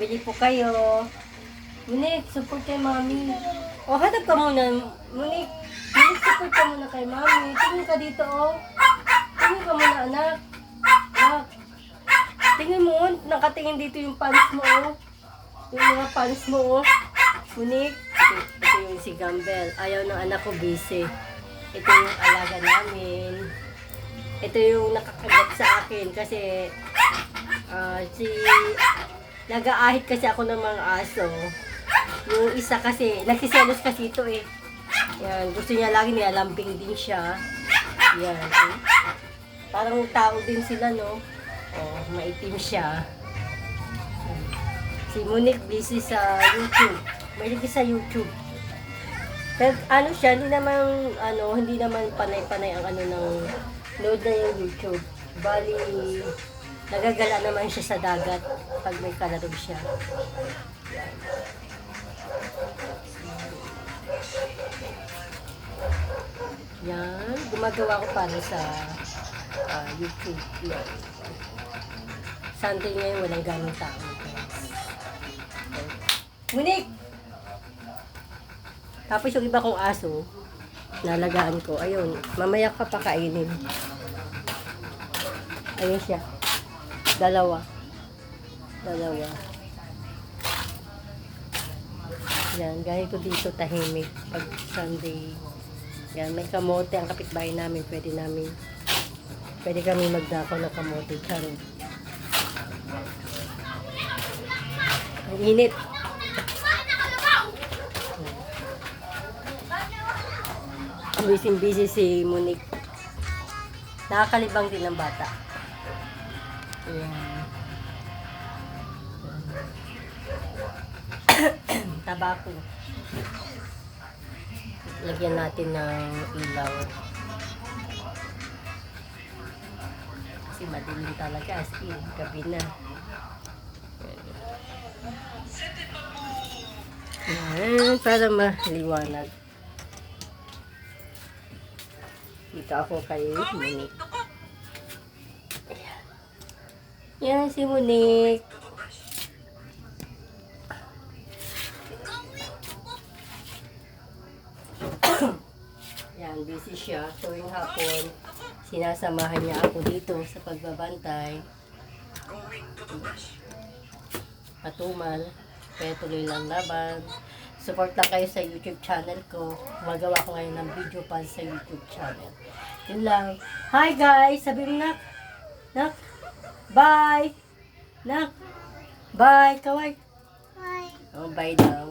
Bili po kayo. Munik, support kay mami. O, hanap ka muna. Munik, Munik, support ka muna kay mami. Tingin ka dito, oh. Tingin ka muna, anak. Anak. Tingin mo. Nakatingin dito yung pants mo, oh. Yung mga pants mo, oh. Munik. Ito, ito yung si Gambel. Ayaw ng anak ko, busy. Ito yung alaga namin. Ito yung nakakagat sa akin kasi ah, si nag-aahit kasi ako ng mga aso. Yung isa kasi, nagsiselos kasi ito eh. Yan, gusto niya lagi nilalambing din siya. Yan. eh. Parang tao din sila, no? Oh, maitim siya. Si Monique busy sa YouTube. May sa YouTube. Pero ano siya, hindi naman, ano, hindi naman panay-panay ang ano ng load na yung YouTube. Bali, nagagala naman siya sa dagat pag may kalaro siya. Yan, gumagawa ko para sa ah, YouTube. Yan. Sunday ngayon, walang ganong tao. Munik! Tapos yung iba kong aso, nalagaan ko. Ayun, mamaya ka pakainin. Ayun siya. Dalawa. Dalawa. Yan, gaya ko dito tahimik pag Sunday. Yan, may kamote ang kapitbahay namin. Pwede namin, pwede kami magdakaw ng kamote. Charot. Ang init. Busy busy si Monique. Nakakalibang din ng bata. Ayan. Tabako. Lagyan natin ng ilaw. Kasi madilim talaga as in. Gabi na. Ayan, para maliwanag. Dito ako kay Monique. Yan si Monique. Yan, busy siya. Tuwing hapon, sinasamahan niya ako dito sa pagbabantay. Patumal. Kaya tuloy lang laban. Support lang kayo sa YouTube channel ko. Magawa ko ngayon ng video pa sa YouTube channel. Yun lang. Hi guys! Sabi mo nak. Nak. Bye! Nak. Bye! Kaway. Bye. Oh, bye daw.